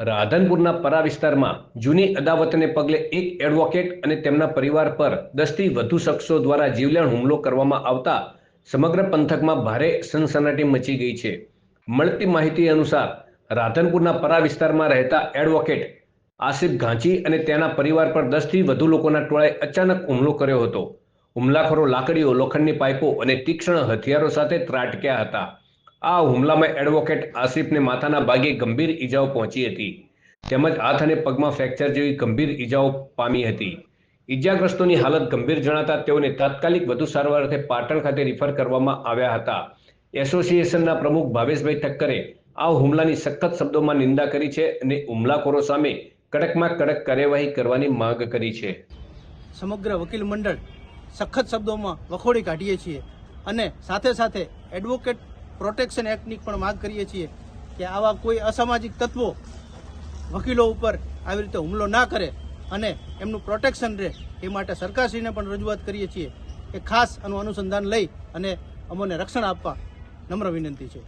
રાધનપુરના પરા વિસ્તારમાં જૂની અદાવતને પગલે એક એડવોકેટ અને તેમના પરિવાર પર દસથી વધુ શખ્સો દ્વારા જીવલેણ હુમલો કરવામાં આવતા સમગ્ર પંથકમાં ભારે સનસનાટી મચી ગઈ છે. મળતી માહિતી અનુસાર, રાધનપુરના પરા વિસ્તારમાં રહેતા એડવોકેટ આસિફ ઘાંચી અને તેના પરિવાર પર દસથી વધુ લોકોના ટોળાએ અચાનક હુમલો કર્યો હતો. હુમલાખોરો લાકડીઓ, લોખંડની પાઇપો અને તીક્ષ્ણ હથિયારો સાથે ત્રાટક્યા હતા. આ હુમલામાં એડવોકેટ આસિફને માથાના ભાગે ગંભીર ઈજાઓ પહોંચી હતી. તેમજ હાથ અને પગમાં ફ્રેક્ચર જેવી ગંભીર ઈજાઓ પામી હતી. ઈજાગ્રસ્તોની હાલત ગંભીર જણાતા તેઓને તાત્કાલિક વધુ સારવાર અર્થે પાટણ ખાતે રિફર કરવામાં આવ્યા હતા. એસોસિએશનના પ્રમુખ ભાવેશભાઈ ઠક્કરે આ હુમલાની સખત શબ્દોમાં નિંદા કરી છે અને હુમલાખોરો સામે કડકમાં કડક કાર્યવાહી કરવાની માંગ કરી છે. સમગ્ર વકીલ મંડળ સખત શબ્દોમાં વખોડી કાઢીએ છીએ અને સાથે સાથે એડવોકેટ પ્રોટેક્શન એક્ટની પણ માંગ કરીએ છીએ કે આવા કોઈ અસામાજિક તત્વો વકીલો ઉપર આવી રીતે હુમલો ના કરે અને એમનું પ્રોટેક્શન રહે એ માટે સરકારશ્રીને પણ રજૂઆત કરીએ છીએ કે ખાસ આનું અનુસંધાન લઈ અને અમોને રક્ષણ આપવા નમ્ર વિનંતી છે.